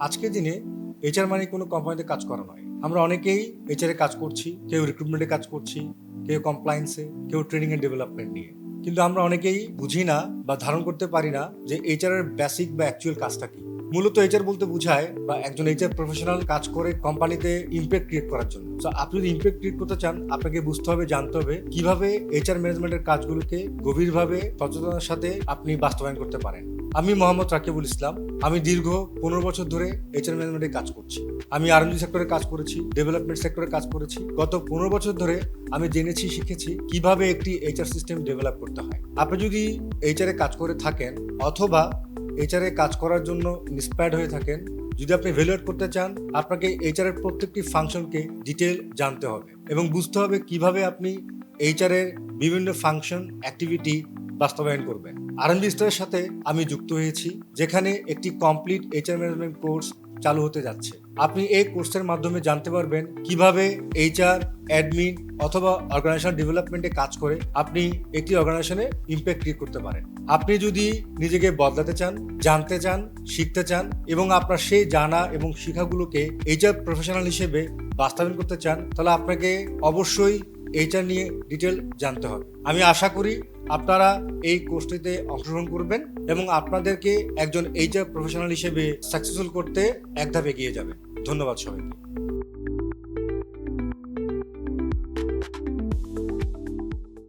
আজকের দিনে এইচআর মানে কোনো কোম্পানিতে কাজ করা নয়। আমরা অনেকেই এইচআর কাজ করছি, কেউ রিক্রুটমেন্টে কাজ করছি, কেউ কমপ্লায়েন্সে কেউ ট্রেনিং অ্যান্ড ডেভেলপমেন্ট নিয়ে। কিন্তু আমরা অনেকেই বুঝি না বা ধারণ করতে পারি না যে এইচআর এর বেসিক বা অ্যাকচুয়াল কাজটা কি। মূলত এইচআর বলতে বোঝায় বা একজন এইচআর প্রফেশনাল কাজ করে কোম্পানিতে ইমপ্যাক্ট ক্রিয়েট করার জন্য। তো আপনি যদি ইমপ্যাক্ট ক্রিয়েট করতে চান, আপনাকে বুঝতে হবে, জানতে হবে কীভাবে এইচআর ম্যানেজমেন্টের কাজগুলোকে গভীরভাবে সচেতনার সাথে আপনি বাস্তবায়ন করতে পারেন। আমি মোহাম্মদ রাকিবুল ইসলাম। আমি দীর্ঘ পনেরো বছর ধরে এইচআর ম্যানেজমেন্টে কাজ করছি। আমি আরএমজি সেক্টরে কাজ করেছি ডেভেলপমেন্ট সেক্টরে কাজ করেছি। গত পনেরো বছর ধরে আমি জেনেছি, শিখেছি কীভাবে একটি এইচআর সিস্টেম ডেভেলপ করতে হয়। আপনি যদি এইচআর কাজ করে থাকেন অথবা এইচআর এ কাজ করার জন্য ইন্সপায়ার্ড হয়ে থাকেন। যদি আপনি ভ্যালুয়েট করতে চান, আপনাকে এইচআর এর প্রত্যেকটি ফাংশনকে ডিটেল জানতে হবে এবং বুঝতে হবে কীভাবে আপনি এইচআর এর বিভিন্ন ফাংশন অ্যাক্টিভিটি বাস্তবায়ন করবেন। আরএনবি স্টারের সাথে আমি যুক্ত হয়েছি, যেখানে একটি কমপ্লিট এইচআর ম্যানেজমেন্ট কোর্স চালু হতে যাচ্ছে। আপনি এই কোর্সের মাধ্যমে জানতে পারবেন কীভাবে এইচআর অ্যাডমিন অথবা অর্গানাইজেশন ডেভেলপমেন্টে কাজ করে, আপনি একটি অর্গানাইজেশনে ইম্প্যাক্ট ক্রিয়েট করতে পারেন। আপনি যদি নিজেকে বদলাতে চান, জানতে চান, শিখতে চান এবং আপনার সেই জানা এবং শিখাগুলোকে এইচআর প্রফেশনাল হিসেবে বাস্তবায়ন করতে চান, তাহলে আপনাকে অবশ্যই এইটা নিয়ে ডিটেল জানতে হবে। আমি আশা করি আপনারা এই কোর্সটিতে অংশগ্রহণ করবেন এবং আপনাদেরকে একজন এইচআর প্রফেশনাল হিসেবে সাকসেসফুল করতে এক ধাপ এগিয়ে যাবেন ধন্যবাদ সবাইকে।